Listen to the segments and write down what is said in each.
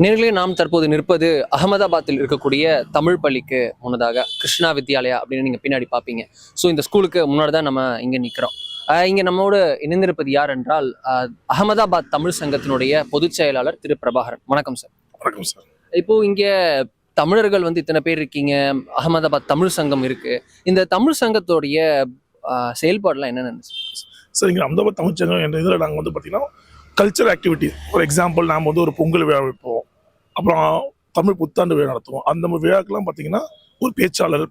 நேர்களே நாம் தற்போது நிற்பது அகமதாபாத்தில் இருக்கக்கூடிய தமிழ் பள்ளிக்கு முன்னதாக கிருஷ்ணா வித்யாலயா அப்படின்னு நீங்கள் பின்னாடி பார்ப்பீங்க ஸோ இந்த ஸ்கூலுக்கு முன்னாடி தான் நம்ம இங்கே நிற்கிறோம் இங்கே நம்மோடு இணைந்திருப்பது யார் என்றால் அகமதாபாத் தமிழ் சங்கத்தினுடைய பொதுச் செயலாளர் திரு பிரபாகரன். வணக்கம் சார் வணக்கம் சார் இப்போ இங்கே தமிழர்கள் வந்து இத்தனை பேர் இருக்கீங்க அகமதாபாத் தமிழ் சங்கம் இருக்கு. இந்த தமிழ் சங்கத்தோடைய செயல்பாடுலாம் என்னென்னு சார் இங்கே அஹமதாபாத் தமிழ்ச்சங்கம் என்ற இதில் நாங்கள் வந்து பார்த்தீங்கன்னா கல்ச்சர் ஆக்டிவிட்டி ஃபார் எக்ஸாம்பிள் நாம் வந்து ஒரு பொங்கல் விழா வைப்போம். அப்புறம் தமிழ் புத்தாண்டு விழா நடத்துவோம். அந்த மாதிரி விழாக்கெல்லாம் பார்த்தீங்கன்னா ஒரு பேச்சாளர்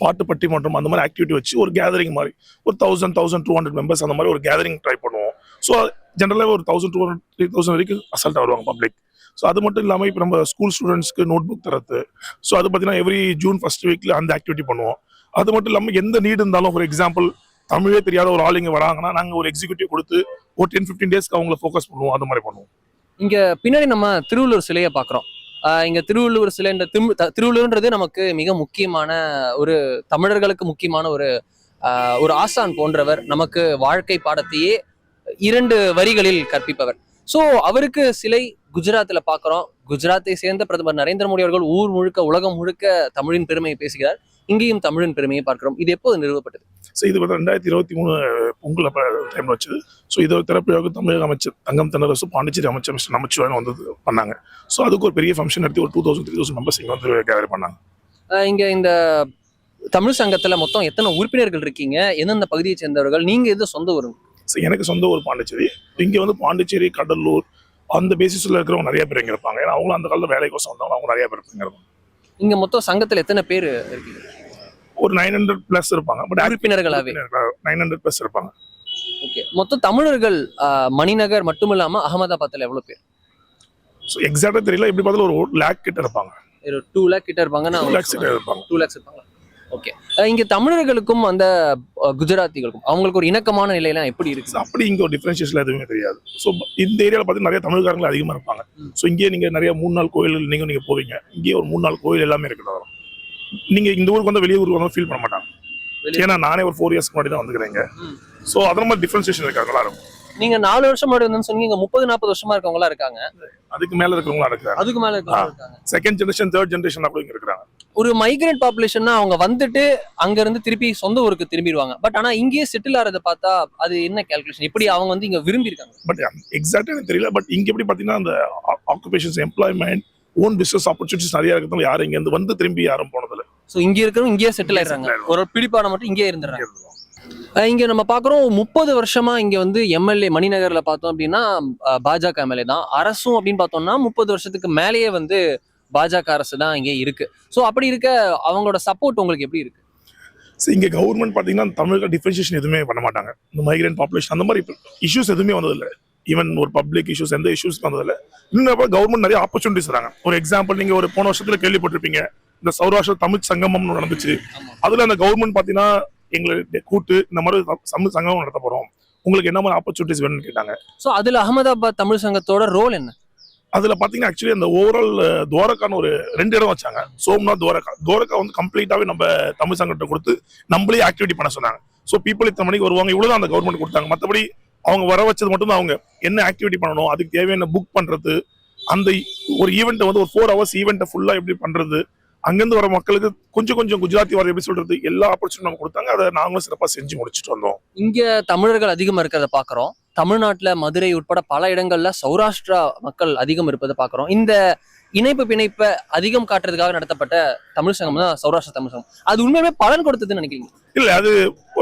பாட்டு பட்டிமன்றம் அந்த மாதிரி ஆக்டிவிட்டி வச்சு ஒரு கேதரிங் மாதிரி ஒரு thousand thousand two hundred members அந்த மாதிரி ஒரு கேதரிங் ட்ரை பண்ணுவோம். ஸோ ஜென்ரலாக ஒரு thousand two hundred three thousand வரைக்கும் அசல்ட்டாக வருவாங்க பப்ளிக் ஸோ அது மட்டும் இல்லாமல் இப்போ நம்ம ஸ்கூல் ஸ்டூடெண்ட்ஸ்க்கு நோட் புக் தரது ஸோ அது பார்த்தீங்கன்னா எவ்ரி ஜூன் ஃபர்ஸ்ட் வீக்கில் அந்த ஆக்டிவிட்டி பண்ணுவோம். அது மட்டும் இல்லாமல் எந்த நீடு இருந்தாலும் ஃபார் எக்ஸாம்பிள் தமிழே தெரியாத ஒரு ஆள் இங்கே வராங்கன்னா நாங்கள் ஒரு எக்ஸிக்யூட்டிவ் கொடுத்து ஒரு டென் ஃபிஃப்டீன் டேஸ்க்கு அவங்கள ஃபோக்கஸ் பண்ணுவோம். அந்த மாதிரி பண்ணுவோம். இங்கே பின்னாடி நம்ம திருவள்ளுவர் சிலையை பார்க்குறோம். இங்கே திருவள்ளுவர் சிலைன்ற திரு த- திருவள்ளுவர்ன்றது நமக்கு மிக முக்கியமான ஒரு தமிழர்களுக்கு முக்கியமான ஒரு ஒரு ஆசான் போன்றவர் நமக்கு வாழ்க்கை பாடத்தையே இரண்டு வரிகளில் கற்பிப்பவர். ஸோ அவருக்கு சிலை குஜராத்தில் பார்க்குறோம். குஜராத்தை சேர்ந்த பிரதமர் நரேந்திர மோடி அவர்கள் ஊர் முழுக்க உலகம் முழுக்க தமிழின் பெருமையை பேசுகிறார். இங்கேயும் தமிழின் பெருமையை பார்க்கிறோம். இது எப்போது நிறுவப்பட்டது? ஸோ இது வந்து ரெண்டாயிரத்தி இருபத்தி மூணு பொங்கல் டைமில் வச்சது. ஸோ இது திறப்பியாக தமிழக அமைச்சர் தங்கம் தென்னரசு பாண்டிச்சேரி அமைச்சர் மிஸ்டர் நமச்சிவாயன் வந்து பண்ணாங்க. ஸோ அதுக்கு ஒரு பெரிய ஃபங்க்ஷன் நடத்தி ஒரு two thousand three thousand members இங்கே வந்து கேதர் பண்ணாங்க. இங்க இந்த தமிழ் சங்கத்துல மொத்தம் எத்தனை உறுப்பினர்கள் இருக்கீங்க? எந்தெந்த பகுதியை சேர்ந்தவர்கள்? நீங்க எது சொந்த ஸோ எனக்கு சொந்த ஊர் பாண்டிச்சேரி. இங்கே வந்து பாண்டிச்சேரி கடலூர் அந்த பேசிஸில் இருக்கிறவங்க நிறைய பேர் இங்கே இருப்பாங்க. ஏன்னா அவங்களும் அந்த காலத்தில் வேலைக்கோசம் வந்தவங்க அவங்க நிறைய பேர் இருப்பாங்க. இங்க மொத்தம் சங்கத்துல எத்தனை பேர் இருக்கீங்க? ஒரு நைன் ஹண்ட்ரட் ப்ளஸ் இருப்பாங்க. பட் உறுப்பினர்களாவே. நைன் ஹண்ட்ரட் ப்ளஸ் இருப்பாங்க. ஓகே மொத்தம் தமிழர்கள் மணிநகர் மட்டும் இல்லாம அகமதாபாத்ல எவ்வளவு பேர்? ஸோ எக்ஸாக்டாக தெரியல. எப்படி பார்த்தாலும் ஒரு லேக் கிட்ட இருப்பாங்க. ஒரு டூ லேக் கிட்ட இருப்பாங்கன்னா டூ லேக்ஸ் கிட்ட இருப்பாங்க. டூ லேக்ஸ் இருப்பாங்க. ஓகே இங்க தமிழர்களுக்கும் அந்த குஜராத்திகளுக்கும் அவங்களுக்கு ஒரு இணக்கமான நிலையெல்லாம் எப்படி இருக்கு? அப்படி இங்கே ஒரு டிஃபரன்ஷியேஷன் எதுவுமே தெரியாது. ஸோ இந்த ஏரியாவில் பார்த்தீங்கன்னா நிறைய தமிழ்காரங்க அதிகமாக இருப்பாங்க. ஸோ இங்கேயே நீங்கள் நிறைய மூணு நாள் கோயில் நீங்கள் நீங்கள் போவீங்க. இங்கேயே ஒரு மூணு நாள் கோயில் எல்லாமே இருக்குது நீங்கள் இந்த ஊருக்கு வந்து வெளியே ஊருக்கு வந்து ஃபீல் பண்ண மாட்டாங்க. ஏன்னா நானே ஒரு ஃபோர் இயர்ஸ்க்கு முன்னாடி தான் வந்துக்கிறேங்க. ஸோ அதே மாதிரி டிஃபரன்ஷியேஷன் இருக்காங்க எல்லாரும் நீங்க நாலு வருஷம் முன்னாடி வந்து சொன்னீங்க முப்பது நாற்பது வருஷமா இருக்கவங்க எல்லாம் இருக்காங்க. அதுக்கு மேலே இருக்கிறவங்களா இருக்கிறாங்க அதுக்கு மேல இருக்காங்க. செகண்ட் ஜென்ரேஷன் தேர்ட் ஜென்ரேஷன் அப்படி இங்க இருக்கிறாங்க. ஒரு மைக்ரேட் பாப்புலேஷன்னா அவங்க வந்துட்டு அங்க இருந்து திருப்பி சொந்த ஊருக்கு திரும்பிடுவாங்க. பட் ஆனா இங்கேயே செட்டில் ஆறதை பார்த்தா அது என்ன கால்குலேஷன் இப்படி அவங்க வந்து இங்க விரும்பி இருக்காங்க பட் எக்ஸாக்டாக எனக்கு தெரியல. பட் இங்கே எப்படி பார்த்தீங்கன்னா அந்த occupations employment own business opportunities நிறைய இருக்கிறதால யாரும் இங்கேருந்து வந்து திரும்பி யாரும் போனதில்ல. சோ இங்க இருக்கிறவங்க இங்கேயே செட்டில் ஆயிடுறாங்க. settle ஒரு பிடிப்பாடம் மட்டும் இங்கேயே இருந்துடுறாங்க. இங்க நம்ம பாக்குறோம் முப்பது வருஷமா இங்க வந்து எம்எல்ஏ மணிநகர்ல பார்த்தோம் அப்படின்னா பாஜக எம்எல்ஏ தான். அரசும் அப்படின்னு பார்த்தோம்னா முப்பது வருஷத்துக்கு மேலேயே வந்து பாஜக அரசு தான் இங்கே இருக்கு. சோ அப்படி இருக்க அவங்களோட சப்போர்ட் உங்களுக்கு எப்படி இருக்கு? ஸோ இங்கே கவர்மெண்ட் பார்த்தீங்கன்னா தமிழுக்கு டிஃபரன்ஷியேஷன் எதுவுமே பண்ண மாட்டாங்க. இந்த மைக்ரேட் பாப்புலேஷன் அந்த மாதிரி இஷ்யூஸ் எதுவுமே வந்ததில்லை. ஈவன் ஒரு பப்ளிக் இஷ்யூஸ் எந்த இஷ்யூஸ் வந்ததில்லை. இன்னும் கவர்மெண்ட் நிறைய ஆப்பர்ச்சுனிட்டிஸ் தராங்க. ஒரு எக்ஸாம்பிள் நீங்கள் ஒரு போன வருஷத்துல கேள்விப்பட்டிருப்பீங்க. இந்த சௌராஷ்டிர தமிழ் சங்கமம்னு நடந்துச்சு. அதில் அந்த கவர்மெண்ட் பார்த்தீங்கன்னா எங்களை கூட்டு இந்த மாதிரி தமிழ் சங்கமம் நடத்த போகிறோம் உங்களுக்கு என்ன மாதிரி ஆப்பர்ச்சுனிட்டிஸ் வேணும்னு கேட்டாங்க. ஸோ அதுல அகமதாபாத் தமிழ் சங்கத்தோட ரோல் என்ன? அதுல பாத்தீங்கன்னா ஆக்சுவலி அந்த ஓவரால் துவாரகான்னு ஒரு ரெண்டு இடம் வச்சாங்க. சோம்நாத் துவாரகா. துவாரகா வந்து கம்ப்ளீட்டாவே நம்ம தமிழ் சங்கத்தை கொடுத்து நம்மளே ஆக்டிவிட்டி பண்ண சொன்னாங்க. ஸோ பீப்புள் இத்தனை மணிக்கு வருவாங்க. இவ்வளவுதான் அந்த கவர்மெண்ட் கொடுத்தாங்க. மற்றபடி அவங்க வர வச்சது மட்டும்தான் அவங்க. என்ன ஆக்டிவிட்டி பண்ணணும் அதுக்கு தேவையான புக் பண்ணுறது அந்த ஒரு ஈவெண்ட்டை வந்து ஒரு ஃபோர் ஹவர்ஸ் ஈவெண்ட்டை ஃபுல்லாக எப்படி பண்ணுறது அங்கேருந்து வர மக்களுக்கு கொஞ்சம் கொஞ்சம் குஜராத்தி வர எப்படி சொல்றது எல்லா ஆப்பர்ச்சுனிட்டி நம்ம கொடுத்தாங்க. அதை நாங்களும் சிறப்பாக செஞ்சு முடிச்சுட்டு வந்தோம். இங்க தமிழர்கள் அதிகமாக இருக்கிறத பார்க்குறோம். தமிழ்நாட்டில் மதுரை உட்பட பல இடங்கள்ல சௌராஷ்டிரா மக்கள் அதிகம் இருப்பதை பார்க்குறோம். இந்த இணைப்பு பிணைப்பை அதிகம் காட்டுறதுக்காக நடத்தப்பட்ட தமிழ் சங்கம் தான் சௌராஷ்டிர தமிழ் சங்கம். அது உண்மையுமே பலன் கொடுத்ததுன்னு நினைக்கிறீங்க? இல்ல அது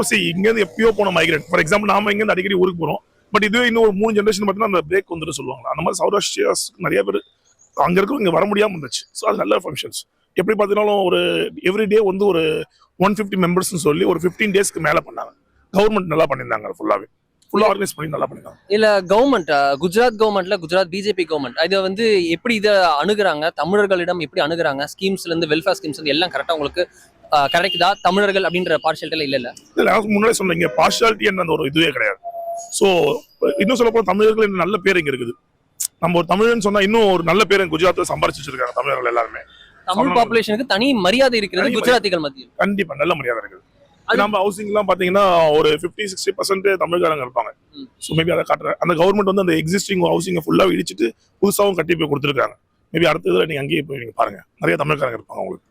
சரி இங்கேருந்து எப்பயோ போன மைக்ரேட் ஃபார் எக்ஸாம்பிள் நாம இங்கேருந்து அடிக்கடி ஊருக்கு போறோம். பட் இதுவே இன்னும் ஒரு மூணு ஜென்ரேஷன் பார்த்தீங்கன்னா அந்த பிரேக் வந்துட்டு சொல்லுவாங்க அந்த மாதிரி சௌராஷ்டிரியாஸ் நிறைய பேர் அங்க இருக்கவங்க இங்க வர முடியாம இருந்துச்சு. ஸோ அது நல்ல ஃபங்க்ஷன்ஸ் எப்படி பார்த்தீங்கன்னாலும் ஒரு எவ்ரி டே வந்து ஒரு ஒன் ஃபிஃப்டி மெம்பர்ஸ்னு சொல்லி ஒரு ஃபிஃப்டீன் டேஸ்க்கு மேலே பண்ணாங்க. கவர்மெண்ட் நல்லா பண்ணியிருந்தாங்க ஃபுல்லாவே ஃபுல்லா ஆர்கனைஸ் பண்ணி நல்லா பண்ணியிருந்தாங்க இல்ல கவர்மெண்ட் குஜராத் கவர்மெண்ட்ல குஜராத் பிஜேபி கவர்மெண்ட் இதை வந்து எப்படி இதை அணுகுறாங்க? தமிழர்களிடம் எப்படி அணுகுறாங்க? ஸ்கீம்ஸ்ல இருந்து வெல்ஃபேர் ஸ்கீம்ஸ் எல்லாம் கரெக்டா உங்களுக்கு கிடைக்குதா? தமிழர்கள் அப்படின்ற பார்ஷியல்கள் இல்ல இல்ல இல்ல முன்னாடி சொன்னீங்க பார்ஷாலிட்டி அந்த ஒரு இதுவே கிடையாது. ஸோ இன்னும் சொல்ல போனா தமிழர்கள் நல்ல பேர் இங்க இருக்குது. நம்ம ஒரு தமிழன் சொன்னா இன்னும் ஒரு நல்ல பேர் குஜராத்தில் சம்பாரிச்சு வச்சிருக்காங்க தமிழர்கள் எல்லாருமே. தமிழ் பாப்புலேஷனுக்கு தனி மரியாதை இருக்கிறது குஜராத்திகள் மத்தியில். கண்டிப்பா நல்ல மரியாதை இருக்குது. நம்ம ஹவுசிங் எல்லாம் பாத்தீங்கன்னா ஒரு 50 சிக்ஸ்டி பர்சன்ட் தமிழ்காரங்க இருப்பாங்க. ஸோ மேபி அதை காட்டுறேன். அந்த கவர்மெண்ட் வந்து அந்த எக்ஸிஸ்டிங் ஹவுசிங்கை ஃபுல்லா இடிச்சிட்டு புதுசாவும் கட்டி போய் கொடுத்துருக்காங்க. மேபி அடுத்த இதுல நீங்க அங்கேயே போய் நீங்க பாருங்க. நிறைய தமிழ்காரங்க இருப்பாங்க உங்களுக்கு.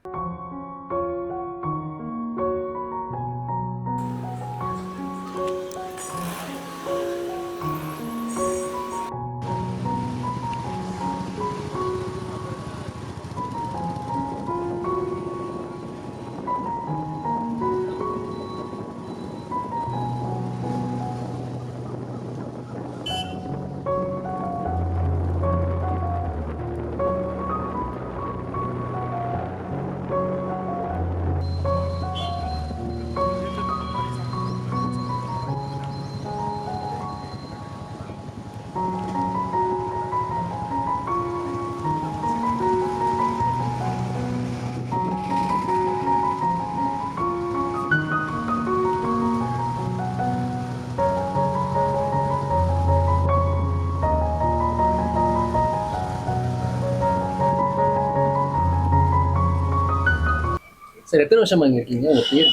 சரி எத்தனை வருஷமா இங்கே இருக்கீங்க? உங்கள் பேர்?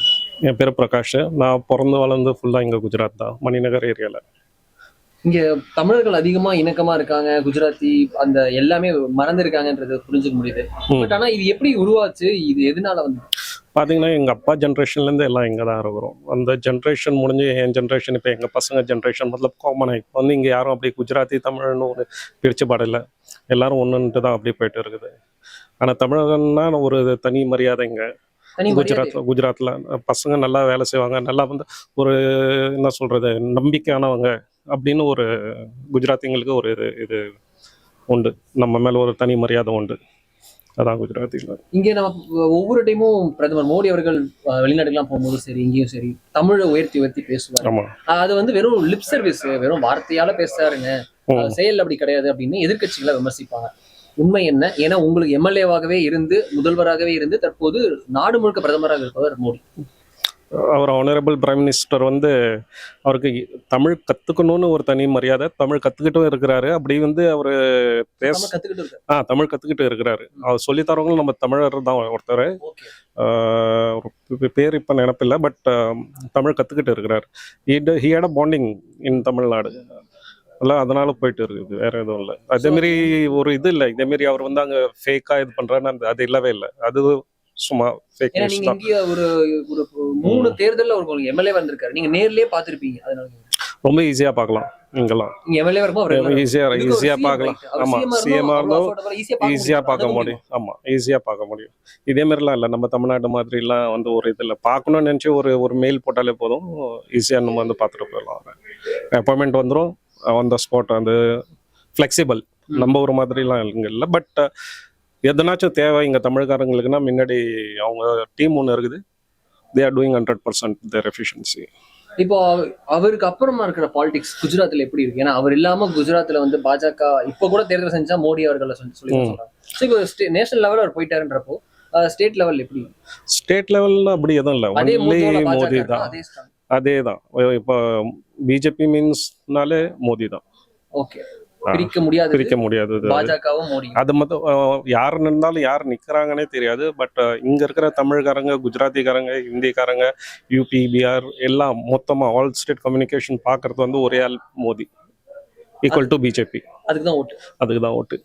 என் பேர் பிரகாஷ். நான் பிறந்து வளர்ந்து ஃபுல்லாக இங்கே குஜராத் தான் மணிநகர் ஏரியாவில் இங்க தமிழர்கள் அதிகமா இணக்கமா இருக்காங்க. குஜராத்தி அந்த எல்லாமே மறந்துருக்காங்கன்றது புரிஞ்சுக்க முடியுது. பட் ஆனா இது எப்படி உருவாச்சு? இது எதனால வந்து? பார்த்தீங்கன்னா எங்கள் அப்பா ஜென்ரேஷன்லேருந்து எல்லாம் இங்கே தான் இருக்கிறோம். அந்த ஜென்ரேஷன் முடிஞ்சு என் ஜென்ரேஷன் இப்போ எங்கள் பசங்க ஜென்ரேஷன் மொத்தம் காமன் இப்போ வந்து இங்கே யாரும் அப்படி குஜராத்தி தமிழ்னு ஒரு பிரிச்சு பாடல. எல்லாரும் ஒன்றுன்ட்டு தான் அப்படி போயிட்டு இருக்குது. ஆனால் தமிழகன்னா ஒரு தனி மரியாதை இங்கே. தனி மரியாதை. குஜராத்தில் குஜராத்தில் பசங்க நல்லா வேலை செய்வாங்க. நல்லா வந்து ஒரு என்ன சொல்கிறது நம்பிக்கையானவங்க. அப்படின்னு ஒரு குஜராத்திங்களுக்கு ஒரு இது இது உண்டு. நம்ம மேலே ஒரு தனி மரியாதை உண்டு. அதான் குஜராத்திகள் இங்க நம்ம ஒவ்வொரு டைமும் பிரதமர் மோடி அவர்கள் வெளிநாட்டுக்கெல்லாம் போகும்போது சரி இங்கேயும் சரி தமிழை உயர்த்தி உயர்த்தி பேசுவார். ஆமாம் அது வந்து வெறும் லிப் சர்வீஸ் வெறும் வார்த்தையால பேசுறாருங்க. செயல் அப்படி கிடையாது அப்படின்னு எதிர்க்கட்சிகளை விமர்சிப்பாங்க. உண்மை என்ன? ஏன்னா உங்களுக்கு எம்எல்ஏவாகவே இருந்து முதல்வராகவே இருந்து தற்போது நாடு முழுக்க பிரதமராக இருப்பவர் மோடி. அவர் ஆனரபிள் பிரைம் மினிஸ்டர் வந்து அவருக்கு தமிழ் கற்றுக்கணும்னு ஒரு தனி மரியாதை தமிழ் கற்றுக்கிட்டும் இருக்கிறாரு. அப்படி வந்து அவர் பேச ஆ தமிழ் கற்றுக்கிட்டு இருக்கிறாரு. அவர் சொல்லித் தரவங்களும் நம்ம தமிழர் தான் ஒருத்தர். ஒரு பேர் இப்போ நினப்பில்லை பட் தமிழ் கற்றுக்கிட்டு இருக்கிறார். He had bonding in Tamil Nadu. எல்லாம் அதனால போயிட்டு இருக்குது வேற எதுவும் இல்லை. அதேமாரி ஒரு இது இல்லை. இதேமாரி அவர் வந்து அங்கே ஃபேக்காக இது பண்ணுறான்னு அந்த அது இல்லவே இல்லை. அது சும்மா ஃபேக் ஏன்னா நீங்க இங்க ஒரு ஒரு மூணு தேர்தல்ல ஒரு எம்எல்ஏ வந்திருக்காரு. நீங்க நேர்லயே பாத்திருப்பீங்க அதனால ரொம்ப ஈஸியாக பார்க்கலாம் இங்கெல்லாம். எம்எல்ஏ வரும்போது அவர் ஈஸியாக ஈஸியாக பார்க்கலாம். ஆமா சிஎம்ஆ இருந்தோம் ஈஸியாக பார்க்க முடியும். ஆமாம் ஈஸியாக பார்க்க முடியும். இதே மாதிரிலாம் இல்லை. நம்ம தமிழ்நாடு மாதிரிலாம் வந்து ஒரு இதில் பார்க்கணும்னு நினச்சி ஒரு ஒரு மெயில் போட்டாலே போதும். ஈஸியாக நம்ம வந்து பார்த்துட்டு போயிடலாம். அப்பாயின்மெண்ட் வந்துடும் ஆன் த ஸ்பாட் வந்து ஃப்ளெக்சிபிள். நம்ம ஒரு மாதிரிலாம் இங்கே இல்லை. பட் எதனாச்சும் தேவை இங்கே தமிழ்காரங்களுக்குன்னா முன்னாடி அவங்க டீம் ஒன்று இருக்குது. They are doing hundred percent their efficiency இப்போ அவ- அவருக்கு அப்புறமா இருக்கிற பாலிடிக்ஸ் குஜராத்ல எப்படி இருக்கு? ஏன்னா அவர் இல்லாம குஜராத்ல வந்து பாஜக இப்ப கூட தேர்தல் செஞ்சா மோடி அவர்களை சொல்லி சொல்லி ஸோ இப்போ நேஷனல் லெவல் அவர் போயிட்டாருன்றப்போ ஸ்டேட் லெவல் எப்படி ஸ்டேட் லெவலில் அப்படி எதுவும் இல்லை. அதே ஒன்லி மோடி? தான். அதே தான். இப்போ பிஜேபி மீன்ஸ்னாலே மோடி தான். ஓகே பிரிக்க முடியாது பிரிக்க முடியாது பாஜகவும் மோடி. அது மட்டும் யார் நின்றாலும் யார் நிற்கிறாங்கன்னே தெரியாது. பட் இங்க இருக்கிற தமிழ்காரங்க குஜராத்திக்காரங்க ஹிந்திக்காரங்க யூபி பிஆர் எல்லாம் மொத்தமா ஆல் ஸ்டேட் கம்யூனிகேஷன் பார்க்கறது வந்து ஒரே ஆள் மோடி. ஈக்குவல் டு பிஜேபி அதுக்கு தான் ஓட்டு. அதுக்கு தான் ஓட்டு.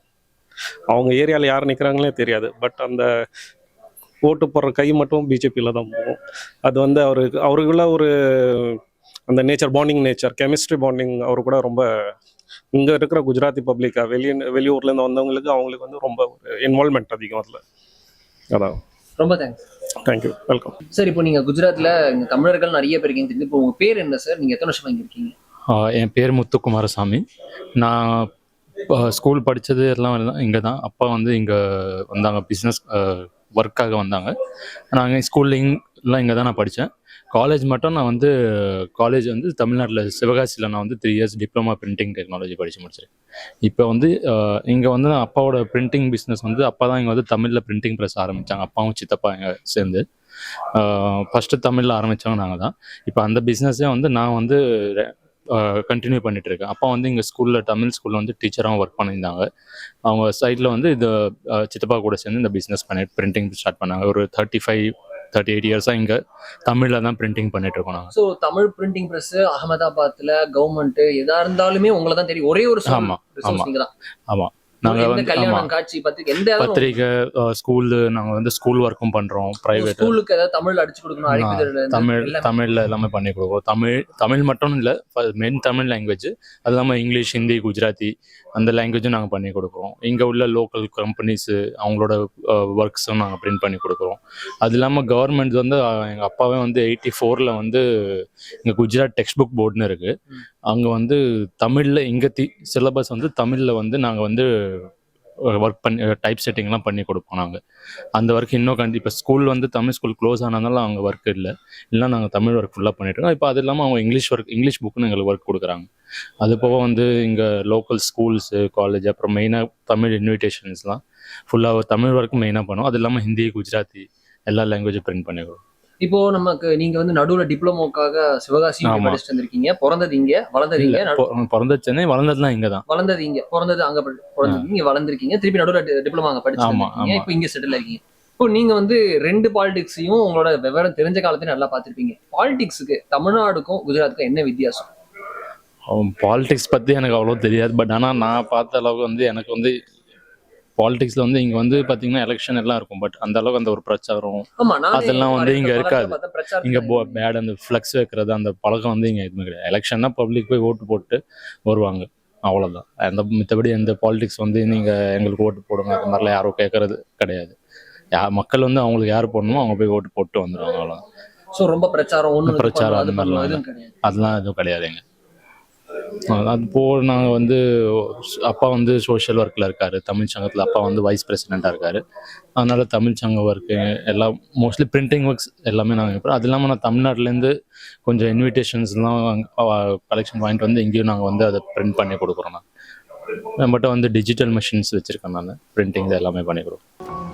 அவங்க ஏரியாவில் யார் நிற்கிறாங்களே தெரியாது. பட் அந்த ஓட்டு போடுற கை மட்டும் பிஜேபியில் தான் போகும். அது வந்து அவருக்கு அவருக்குள்ள ஒரு அந்த nature bonding nature chemistry bonding அவரு கூட ரொம்ப இங்கே இருக்கிற குஜராத்தி பப்ளிக்கா வெளிய வெளியூர்லேருந்து வந்தவங்களுக்கு அவங்களுக்கு வந்து ரொம்ப இன்வால்மெண்ட் அதிகம் அதில். அதான். ரொம்ப தேங்க்ஸ் தேங்க்யூ வெல்கம் சார் இப்போ நீங்க குஜராத்ல இங்க தமிழர்கள் நிறைய பேர் இருக்கீங்க தெரியுது இப்போ உங்க பேர் என்ன சார் நீங்க எத்தனை வருஷமா இங்க இருக்கீங்க? என் பேர் முத்துக்குமாரசாமி. நான் ஸ்கூல் படித்தது எல்லாம் இங்கே தான் அப்பா வந்து இங்கே வந்தாங்க பிஸ்னஸ் ஒர்க்காக வந்தாங்க. நாங்கள் ஸ்கூல்லிங்லாம் இங்கே தான் நான் படித்தேன் காலேஜ் மட்டும் நான் வந்து காலேஜ் வந்து தமிழ்நாட்டில் சிவகாசியில் நான் வந்து three years diploma printing technology படித்து முடிச்சிருக்கேன். இப்போ வந்து இங்கே வந்து அப்பாவோட பிரிண்டிங் பிஸ்னஸ் வந்து அப்பா தான் இங்கே வந்து தமிழில் பிரிண்டிங் ப்ரெஸ் ஆரம்பித்தாங்க அப்பாவும் சித்தப்பா இங்கே சேர்ந்து. ஃபஸ்ட்டு தமிழில் ஆரம்பித்தவங்க நாங்கள் தான். இப்போ அந்த பிஸ்னஸே வந்து நான் வந்து கண்டினியூ பண்ணிட்டு இருக்கேன். அப்பா வந்து இங்கே ஸ்கூலில் தமிழ் ஸ்கூலில் வந்து டீச்சராகவும் ஒர்க் பண்ணியிருந்தாங்க. அவங்க சைடில் வந்து இந்த சித்தப்பா கூட சேர்ந்து இந்த பிஸ்னஸ் பண்ணி பிரிண்டிங் ஸ்டார்ட் பண்ணாங்க. ஒரு தேர்ட்டி ஃபைவ் தேர்ட்டி எயிட் இயர்ஸாக இங்கே தமிழில் தான் பிரிண்டிங் பண்ணிட்டு இருக்கோம் நாங்கள் ஸோ தமிழ் பிரிண்டிங் பிரஸ் அகமதாபாத்ல கவர்மெண்ட் எதா இருந்தாலுமே உங்களை தான் தெரியும் ஒரே ஒரு ஆமா, ஆமா. நீங்க தான். ஆமாம் எந்த வந்து கல்யாணம் ஆமாம் காட்சி பத்திரிக்கை எந்த பத்திரிக்கை ஸ்கூலு நாங்கள் வந்து ஸ்கூல் ஒர்க்கும் பண்ணுறோம் ப்ரைவேட் ஸ்கூலுக்கு ஏதாவது தமிழ் அடிச்சு கொடுக்கணும் தமிழ் தமிழில் எல்லாமே பண்ணி கொடுக்குறோம். தமிழ் தமிழ் மட்டும் இல்லை மெயின் தமிழ் லாங்குவேஜ் அது இல்லாமல் இங்கிலீஷ் ஹிந்தி குஜராத்தி அந்த லாங்குவேஜும் நாங்கள் பண்ணி கொடுக்குறோம். இங்கே உள்ள லோக்கல் கம்பெனிஸு அவங்களோட ஒர்க்ஸும் நாங்கள் பிரிண்ட் பண்ணி கொடுக்குறோம். அது இல்லாமல் கவர்மெண்ட் வந்து எங்கள் அப்பாவே வந்து எயிட்டி ஃபோரில் வந்து இங்கே குஜராத் டெக்ஸ்ட் புக் போர்டுன்னு இருக்குது அங்கே வந்து தமிழில் இங்கே தி சிலபஸ் வந்து தமிழில் வந்து நாங்கள் வந்து ஒர்க் பண்ணி டைப் செட்டிங்லாம் பண்ணி கொடுப்போம் நாங்கள் அந்த ஒர்க் இன்னும் கண்டி இப்போ ஸ்கூல் வந்து தமிழ் ஸ்கூல் க்ளோஸ் ஆனதுனால அவங்க ஒர்க் இல்லை. இல்லைனா நாங்கள் தமிழ் ஒர்க் ஃபுல்லாக பண்ணிட்டுருக்கோம் இப்போ அது இல்லாமல் அவங்க இங்கிலீஷ் ஒர்க் இங்கிலீஷ் புக்குன்னு எங்களுக்கு ஒர்க் கொடுக்குறாங்க. அது போக வந்து இங்கே லோக்கல் ஸ்கூல்ஸு காலேஜ் அப்புறம் மெயினாக தமிழ் இன்விடேஷன்ஸ்லாம் ஃபுல்லாக தமிழ் ஒர்க் மெயினாக பண்ணுவோம். அது இல்லாமல் ஹிந்தி குஜராத்தி எல்லா லாங்குவேஜும் பிரிண்ட் பண்ணிடுவோம். இப்போ நமக்கு நீங்க வந்து நடுவுல டிப்ளமோக்காக சிவகாசி. படிச்சுட்டு வந்திருக்கீங்க. பிறந்தது இங்க வளர்ந்தது இங்க பிறந்த சென்னை வளர்ந்ததுலாம் இங்கே தான். வளர்ந்தது இங்க பிறந்தது அங்க பிறந்தது இங்க வளர்ந்துருக்கீங்க. திருப்பி நடுவுல டிப்ளமா அங்க படிச்சு. இப்போ இங்க செட்டில் ஆயிருக்கீங்க. இப்போ நீங்க வந்து ரெண்டு பாலிடிக்ஸையும் உங்களோட விவரம் தெரிஞ்ச காலத்தையும் நல்லா பார்த்திருப்பீங்க. பாலிடிக்ஸுக்கு தமிழ்நாடுக்கும் குஜராத்துக்கும் என்ன வித்தியாசம்? பாலிடிக்ஸ் பற்றி எனக்கு அவ்வளோ தெரியாது. பட் ஆனால் நான் பார்த்த அளவுக்கு வந்து எனக்கு வந்து பாலிடிக்ஸில் வந்து இங்கே வந்து பார்த்தீங்கன்னா எலெக்ஷன் எல்லாம் இருக்கும். பட் அந்த அளவுக்கு அந்த ஒரு பிரச்சாரம் அதெல்லாம் வந்து இங்க இருக்காது. இங்கே பேட் அந்த ஃப்ளக்ஸ் வைக்கிறது அந்த பழக்கம் வந்து இங்கே எதுவுமே கிடையாது. எலெக்ஷன்னா பப்ளிக் போய் ஓட்டு போட்டு வருவாங்க. அவ்வளோதான் அந்த மித்தபடி எந்த பாலிடிக்ஸ் வந்து நீங்கள் எங்களுக்கு ஓட்டு போடுங்க. அந்த மாதிரிலாம் யாரும் கேட்கறது கிடையாது. யா மக்கள் வந்து அவங்களுக்கு யார் போடணுமோ அவங்க போய் ஓட்டு போட்டு வந்துடுவாங்க அவ்வளோதான் சோ ரொம்ப பிரச்சாரம் இது பிரச்சாரம் அந்த மாதிரிலாம் அதெல்லாம் எதுவும் கிடையாதுங்க. அது போக நாங்கள் வந்து அப்பா வந்து சோஷியல் ஒர்க்கில் இருக்கார். தமிழ் சங்கத்தில் அப்பா வந்து வைஸ் பிரசிடெண்ட்டாக இருக்கார். அதனால தமிழ் சங்க ஒர்க்கு எல்லாம் மோஸ்ட்லி பிரிண்டிங் ஒர்க்ஸ் எல்லாமே நாங்கள் அது இல்லாமல் நான் தமிழ்நாட்டிலேருந்து கொஞ்சம் இன்விடேஷன்ஸ்லாம் கலெக்ஷன் வாங்கிட்டு வந்து இங்கேயும் நாங்கள் வந்து அதை பிரிண்ட் பண்ணி கொடுக்குறோம். நான். நம்மகிட்ட வந்து டிஜிட்டல் மிஷின்ஸ் வச்சுருக்கேன் நான். பிரிண்டிங் எல்லாமே பண்ணி கொடுக்குறோம்.